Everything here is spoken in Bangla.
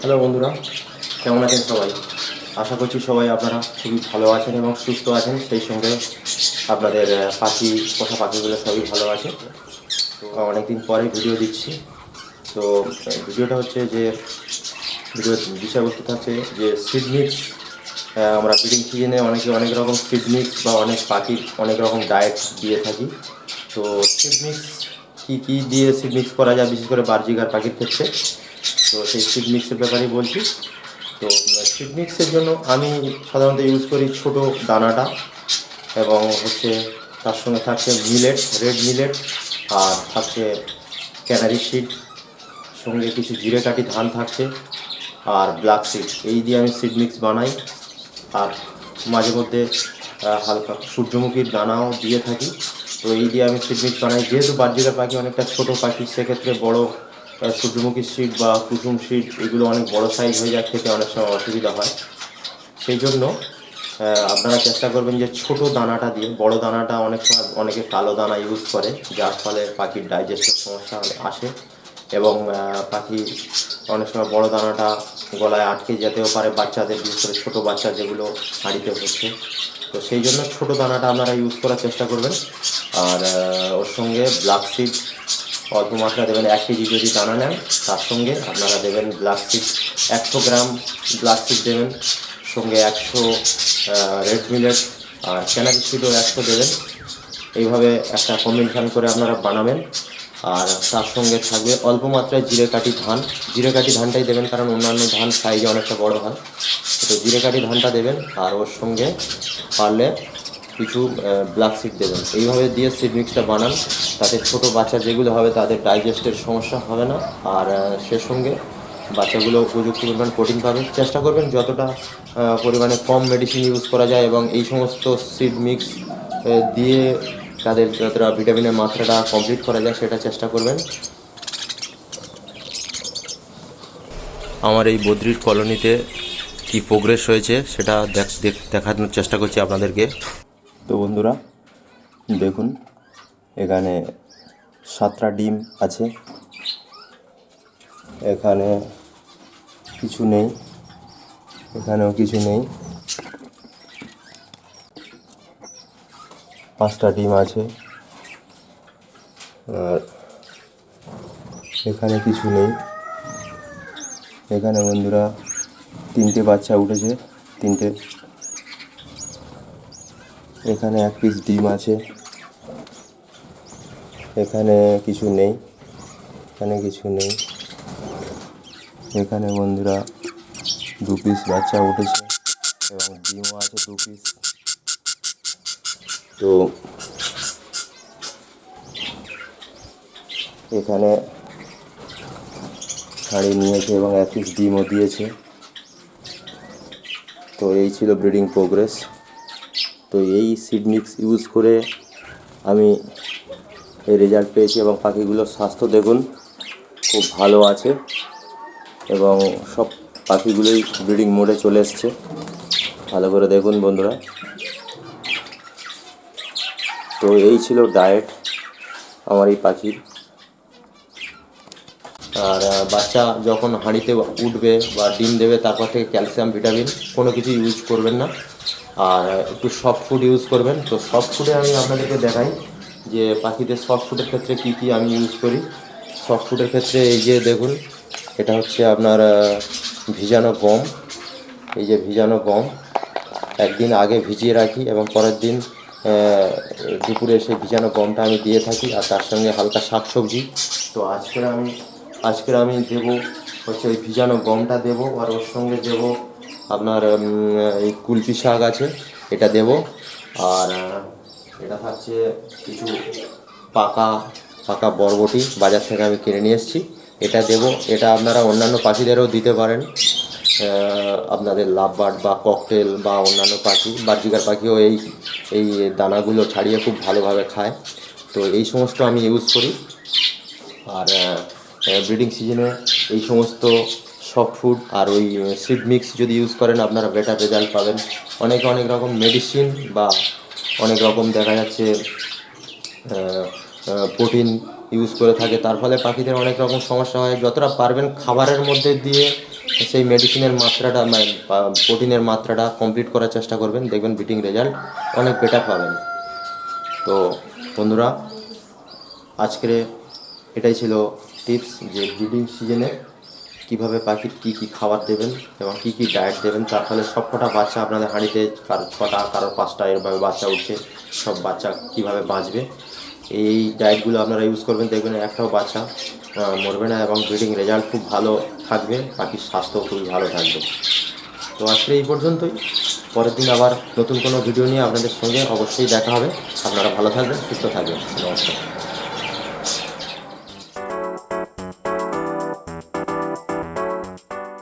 হ্যালো বন্ধুরা, কেমন আছেন সবাই? আশা করছি সবাই আপনারা খুবই ভালো আছেন এবং সুস্থ আছেন। সেই সঙ্গে আপনাদের পাখি, পোষা পাখিগুলো সবই ভালো আছে। তো অনেকদিন পরে ভিডিও দিচ্ছি। তো ভিডিওটা হচ্ছে যে ভিডিওর বিষয়বস্তু থাকছে যে সিড মিক্স আমরা ব্রিডিং সিজনে অনেকে অনেক রকম সিড মিক্স বা অনেক পাখির অনেক রকম ডায়েট দিয়ে থাকি। তো সিড মিক্স কী কী দিয়ে সিড মিক্স করা যায়, বিশেষ করে বার্জিকার পাখির ক্ষেত্রে? তো সেই সিড মিক্সের ব্যাপারেই বলছি। তো সিড মিক্সের জন্য আমি সাধারণত ইউজ করি ছোট দানাটা এবং হচ্ছে তার সঙ্গে থাকছে মিলেট রেড মিলেট আর থাকছে ক্যানারি সিড সঙ্গে কিছু জিরে কাঠি, ধান থাকছে আর ব্ল্যাক সিড এই দিয়ে আমি সিড মিক্স বানাই আর মাঝে মধ্যে হালকা সূর্যমুখীর দানাও দিয়ে থাকি। তো এই দিয়ে আমি সিড মিক্স বানাই। যেহেতু বার্জিকার পাখি অনেকটা ছোট পাখি, সেক্ষেত্রে বড় সূর্যমুখী সিড বা কুসুম সিড এগুলো অনেক বড় সাইজ হয়ে যায়, খেতে অনেক সময় অসুবিধা হয়। সেই জন্য আপনারা চেষ্টা করবেন যে ছোট দানাটা দিয়ে, বড় দানাটা অনেক সময় অনেকে কালো দানা ইউজ করে, যার ফলে পাখির ডাইজেস্টের সমস্যা আসে এবং পাখি অনেক সময় বড় দানাটা গলায় আটকে যেতেও পারে বাচ্চাদের, বিশেষ করে ছোটো বাচ্চা যেগুলো হাঁড়িতে হচ্ছে তো সেই জন্য ছোটো দানাটা আপনারা ইউজ করার চেষ্টা করবেন। আর ওর সঙ্গে ব্ল্যাক সিড অল্প মাত্রা দেবেন এক কেজি যদি দানা নেন, তার সঙ্গে আপনারা দেবেন সিড একশো গ্রাম সিড দেবেন, সঙ্গে একশো রেড মিলেট আর ক্যানারি সিডও একশো দেবেন। এইভাবে একটা কম্বিনেশন করে আপনারা বানাবেন। আর তার সঙ্গে থাকবে অল্প মাত্রায় জিরে কাঠি ধান। জিরে কাঠি ধানটাই দেবেন, কারণ অন্যান্য ধান সাইজে অনেকটা বড় হয় তো জিরে কাঠি ধানটা দেবেন। আর ওর সঙ্গে পারলে কিছু ব্ল্যাক সিড দেবেন। এইভাবে দিয়ে সিড মিক্সটা বানান, তাতে ছোট বাচ্চা যেগুলো হবে তাদের ডাইজেস্টের সমস্যা হবে না, আর সে সঙ্গে বাচ্চাগুলো উপযুক্ত পরিমাণ প্রোটিন পাবে চেষ্টা করবেন যতটা পরিমাণে কম মেডিসিন ইউজ করা যায় এবং এই সমস্ত সিড মিক্স দিয়ে তাদের যতটা ভিটামিনের মাত্রাটা কমপ্লিট করা যায় সেটা চেষ্টা করবেন। আমার এই বদ্রির কলোনিতে কি প্রোগ্রেস হয়েছে সেটা দেখ, দেখ- দেখানোর চেষ্টা করছি আপনাদেরকে। তো বন্ধুরা, দেখুন, এখানে সাতটা ডিম আছে। এখানে কিছু নেই, এখানেও কিছু নেই। পাঁচটা ডিম আছে। আর এখানে কিছু নেই। এখানে বন্ধুরা, তিনটে বাচ্চা উঠেছে, তিনটে এখানে এক পিস ডিম আছে। এখানে কিছু নেই। এখানে কিছু নেই। এখানে বন্ধুরা দু পিস বাচ্চা উঠেছে এবং ডিমও আছে দু পিস তো এখানে হাঁড়ি নিয়েছে এবং এক পিস ডিমও দিয়েছে। তো এই ছিল ব্রিডিং প্রোগ্রেস তো এই সিড মিক্স ইউজ করে আমি এই রেজাল্ট পেয়েছি এবং পাখিগুলোর স্বাস্থ্য দেখুন, খুব ভালো আছে এবং সব পাখিগুলোই ব্রিডিং মোডে চলে এসছে। ভালো করে দেখুন বন্ধুরা। তো এই ছিল ডায়েট আমার এই পাখির। আর বাচ্চা যখন হাঁড়িতে উঠবে বা ডিম দেবে, তারপর থেকে ক্যালসিয়াম ভিটামিন কোনো কিছু ইউজ করবেন না। আর একটু সফট ফুড ইউজ করবেন। তো সফট ফুডে আমি আপনাদেরকে দেখাই যে পাখিদের সফট ফুডের ক্ষেত্রে কী কী আমি ইউজ করি। সফট ফুডের ক্ষেত্রে এই যে দেখুন, এটা হচ্ছে আপনার ভিজানো গম। এই যে ভিজানো গম, একদিন আগে ভিজিয়ে রাখি এবং পরের দিন দুপুরে সেই ভিজানো গমটা আমি দিয়ে থাকি আর তার সঙ্গে হালকা শাক সবজি তো আজকের আমি আজকের আমি দেবো, হচ্ছে ওই ভিজানো গমটা দেবো আর ওর সঙ্গে দেবো আপনার এই কুলপি শাক আছে, এটা দেবো। আর এটা থাকছে কিছু পাকা পাকা বরবটি, বাজার থেকে আমি কিনে নিয়ে এসেছি। এটা দেবো, এটা আপনারা অন্যান্য পাখিদেরও দিতে পারেন। আপনাদের লাভবার্ড বা ককটেল বা অন্যান্য পাখি বার্জিকার পাখিও এই এই দানাগুলো ছাড়িয়ে খুব ভালোভাবে খায়। তো এই সমস্ত আমি ইউজ করি। আর ব্রিডিং সিজনে এই সমস্ত সফট ফুড আর ওই সিড মিক্স যদি ইউজ করেন, আপনারা বেটার রেজাল্ট পাবেন। অনেক অনেক রকম মেডিসিন বা অনেক রকম দেখা যাচ্ছে প্রোটিন ইউজ করে থাকে। তার ফলে পাখিদের অনেক রকম সমস্যা হয়। যতটা পারবেন খাবারের মধ্যে দিয়ে সেই মেডিসিনের মাত্রাটা মানে প্রোটিনের মাত্রাটা কমপ্লিট করার চেষ্টা করবেন। দেখবেন বিটিং রেজাল্ট অনেক বেটার পাবেন। তো, বন্ধুরা, আজকের এটাই ছিল টিপস যে ব্রিডিং সিজনে কীভাবে পাখির কী কী খাবার দেবেন এবং কী কী ডায়েট দেবেন, তার ফলে সবকটা বাচ্চা আপনাদের হাঁড়িতে কারও, ছটা, কারও পাঁচটা এরভাবে বাচ্চা উঠছে, সব বাচ্চা কীভাবে বাঁচবে। এই ডায়েটগুলো আপনারা ইউজ করবেন, দেখবেন একটাও বাচ্চা মরবে না এবং ব্রিডিং রেজাল্ট খুব ভালো থাকবে, পাখির স্বাস্থ্য খুবই ভালো থাকবে। তো আজকে এই পর্যন্তই। পরের দিন আবার নতুন কোনো ভিডিও নিয়ে আপনাদের সঙ্গে অবশ্যই দেখা হবে। আপনারা ভালো থাকবেন, সুস্থ থাকবেন। নমস্কার।